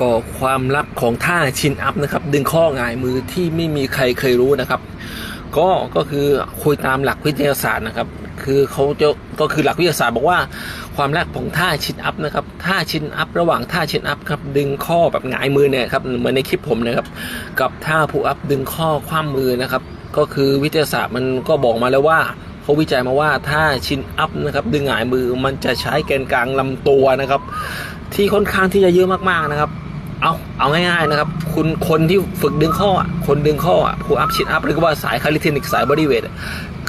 ก็ความลับของท่าชินอัพนะครับ ดึงข้อหงายมือที่ไม่มีใครเคยรู้นะครับ ก็ก็คือคุยตามหลักวิทยาศาสตร์นะครับ คือเขาจะก็คือหลักวิทยาศาสตร์บอกว่าความแรกของท่าชินอัพนะครับท่าชินอัพระหว่างท่าชินอัพครับดึงข้อแบบหงายมือเนี่ยครับเหมือนในคลิปผมนะครับ กับท่าผู้อัพดึงข้อคว่ำมือนะครับ ก็คือวิทยาศาสตร์มันก็บอกมาแล้วว่า เขาวิจัยมาว่าถ้าชินอัพนะครับดึงหงายมือมันจะใช้แกนกลางลำตัวนะครับ ที่ค่อนข้างที่จะเยอะมากๆนะครับ เอาเอาง่ายๆนะครับ คุณคนที่ฝึกดึงข้อคนดึงข้อผูอัพชินอัพหรือว่าสายคาลิเทนิกสายบอดี้เวท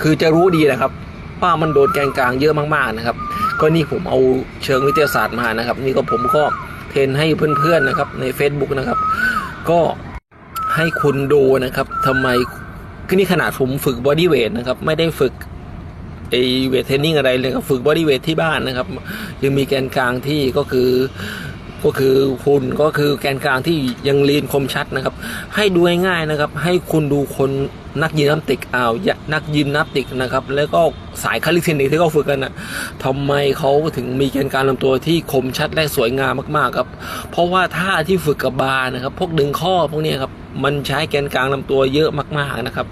คือจะรู้ดีนะครับว่ามันโดนแกนกลางเยอะมากๆนะครับ ก็นี่ผมเอาเชิงวิทยาศาสตร์มานะครับ นี่ก็ผมก็เทรนให้เพื่อนๆนะครับ ใน Facebook นะครับ ก็ให้คุณดูนะครับทำไมคือนี่ขนาดผมฝึกบอดี้เวทนะครับ ไม่ได้ฝึก ไอเวทเทรนนิ่งอะไรเลยครับฝึกบอดี้เวทที่บ้านนะครับ ยังมีแกนกลางที่ก็คือ ก็คือคุณก็คือแกนกลางที่ยังลีนคมชัดนะครับ ให้ดูง่ายๆนะครับ ให้คุณดูคนนักยิมนาสติกอ้าวอย่านักยิมนาสติกนะครับ แล้วก็สายคาลิเทนิกที่เขาฝึกกันนะทำไมเขาถึงมีแกนกลางลำตัวที่คมชัดและสวยงามมากๆครับ เพราะว่าท่าที่ฝึกกับบาร์นะครับ พวกดึงข้อพวกเนี้ยครับมันใช้แกนกลางลำตัวเยอะมากๆนะครับ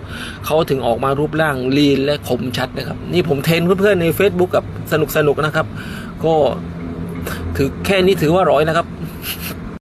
เขาถึงออกมารูปร่างลีนและคมชัดนะครับ นี่ผมเทรนเพื่อนๆใน Facebook กับสนุกๆนะครับ ก็ือแค่นี้ถือว่าร้อยนะครับ